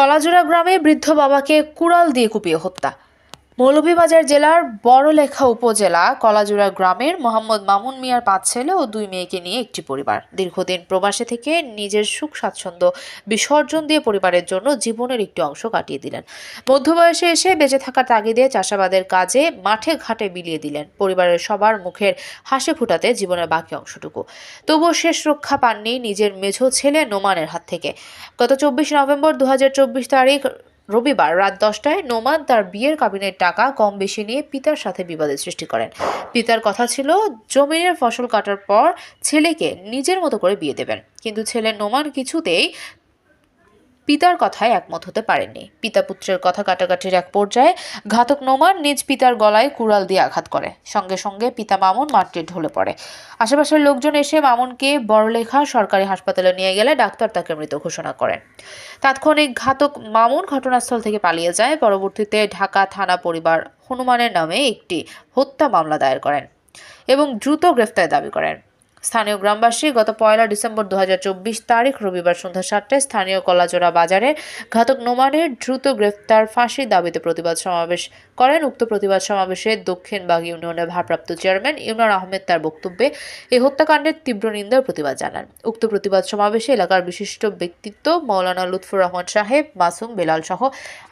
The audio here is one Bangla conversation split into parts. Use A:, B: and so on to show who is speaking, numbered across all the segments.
A: কলাজোড়া গ্রামে বৃদ্ধ বাবাকে কুড়াল দিয়ে কুপিয়ে হত্যা। মৌলভীবাজার জেলার বড়লেখা উপজেলা কলাজোড়া গ্রামের মোহাম্মদ মামুন মিয়ার পাঁচ ছেলে ও দুই মেয়েকে নিয়ে একটি পরিবার। দীর্ঘদিন প্রবাসে থেকে নিজের সুখ স্বাচ্ছন্দ্য বিসর্জন দিয়ে পরিবারের জন্য জীবনের একটি অংশ কাটিয়ে দিলেন। মধ্যবয়সে এসে বেঁচে থাকার তাগিদে চাষাবাদের কাজে মাঠে ঘাটে বিলিয়ে দিলেন। পরিবারের সবার মুখের হাসি ফুটাতে জীবনের বাকি অংশটুকু। তবুও শেষ রক্ষা পাননি নিজের মেঝো ছেলে নোমানের হাত থেকে। গত চব্বিশ নভেম্বর দু হাজার চব্বিশ তারিখ রবিবার রাত দশটায় নোমান তার বিয়ের কাবিনের টাকা কম বেশি নিয়ে পিতার সাথে বিবাদের সৃষ্টি করেন। পিতার কথা ছিল, জমিনের ফসল কাটার পর ছেলেকে নিজের মতো করে বিয়ে দেবেন। কিন্তু ছেলে নোমান কিছুতেই পিতার কথায় একমত হতে পারেননি। পিতা পুত্রের কথা কাটাকাটির এক পর্যায়ে ঘাতক নোমান নিজ পিতার গলায় কুড়াল দিয়ে আঘাত করে। সঙ্গে সঙ্গে পিতা মামুন মাটির ঢলে পড়ে। আশেপাশের লোকজন এসে মামুনকে বড়লেখা সরকারি হাসপাতালে নিয়ে গেলে ডাক্তার তাকে মৃত ঘোষণা করেন। তাৎক্ষণিক ঘাতক মামুন ঘটনাস্থল থেকে পালিয়ে যায়। পরবর্তীতে ঢাকা থানা পরিবার হনুমানের নামে একটি হত্যা মামলা দায়ের করেন এবং দ্রুত গ্রেফতার দাবি করেন। স্থানীয় গ্রামবাসী গত পয়লা ডিসেম্বর দু হাজার চব্বিশ তারিখ রবিবার সন্ধ্যা সাতটায় স্থানীয় কলাজোড়া বাজারে ঘাতক নোমানের দ্রুত গ্রেফতার ফাঁসির দাবিতে প্রতিবাদ সমাবেশ করেন। উক্ত প্রতিবাদ সমাবেশে দক্ষিণবাগ ইউনিয়নের ভারপ্রাপ্ত চেয়ারম্যান ইমরান আহমেদ তার বক্তব্যে এই হত্যাকাণ্ডের তীব্র নিন্দা ও প্রতিবাদ জানান। উক্ত প্রতিবাদ সমাবেশে এলাকার বিশিষ্ট ব্যক্তিত্ব মৌলানা লুৎফুর রহমান সাহেব, মাসুম বেলাল সহ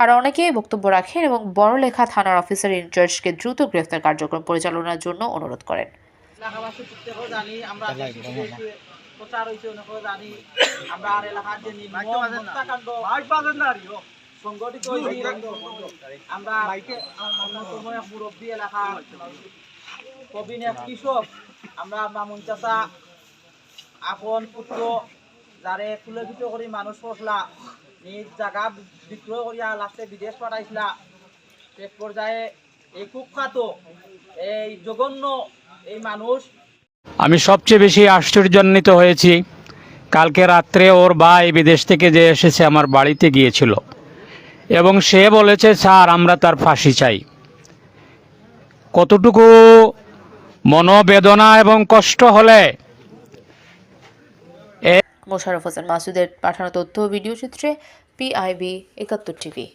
A: আর অনেকেই বক্তব্য রাখেন এবং বড়লেখা থানার অফিসার ইনচার্জকে দ্রুত গ্রেফতার কার্যক্রম পরিচালনার জন্য অনুরোধ করেন।
B: এলাকাবাসী প্রত্যেকেও জানি আমরা দেশে বিদেশে প্রচার হয়েছে অনেকেও জানি আমরা আর এলাকার যে হত্যাকাণ্ড সংগঠিত আমরা অন্যতম এক মুরব্বী এলাকা প্রবীণ এক কৃষক আমরা মামুন চাষা আপন পুত্র যারে কুলবিত করে মানুষ পড়লা নিজ জায়গা বিক্রয় করিয়া লাস্টে বিদেশ পাঠাইছিলা। শেষ পর্যায়ে এই কুখ্যাত এই জঘন্য এই মানুষ।
C: আমি সবচেয়ে বেশি আশ্চর্যান্বিত হয়েছি। কালকে রাত্রে ওর ভাই বিদেশ থেকে যে এসেছে আমার বাড়িতে গিয়েছিল। এবং সে বলেছে স্যার আমরা তার ফাঁসি চাই। কতটুকু মনোবেদনা এবং কষ্ট হলে
A: মোশাররফ হোসেন মাসুদের পাঠানো তথ্য ভিডিও চিত্রে পিআইবি একাত্তর টিভি।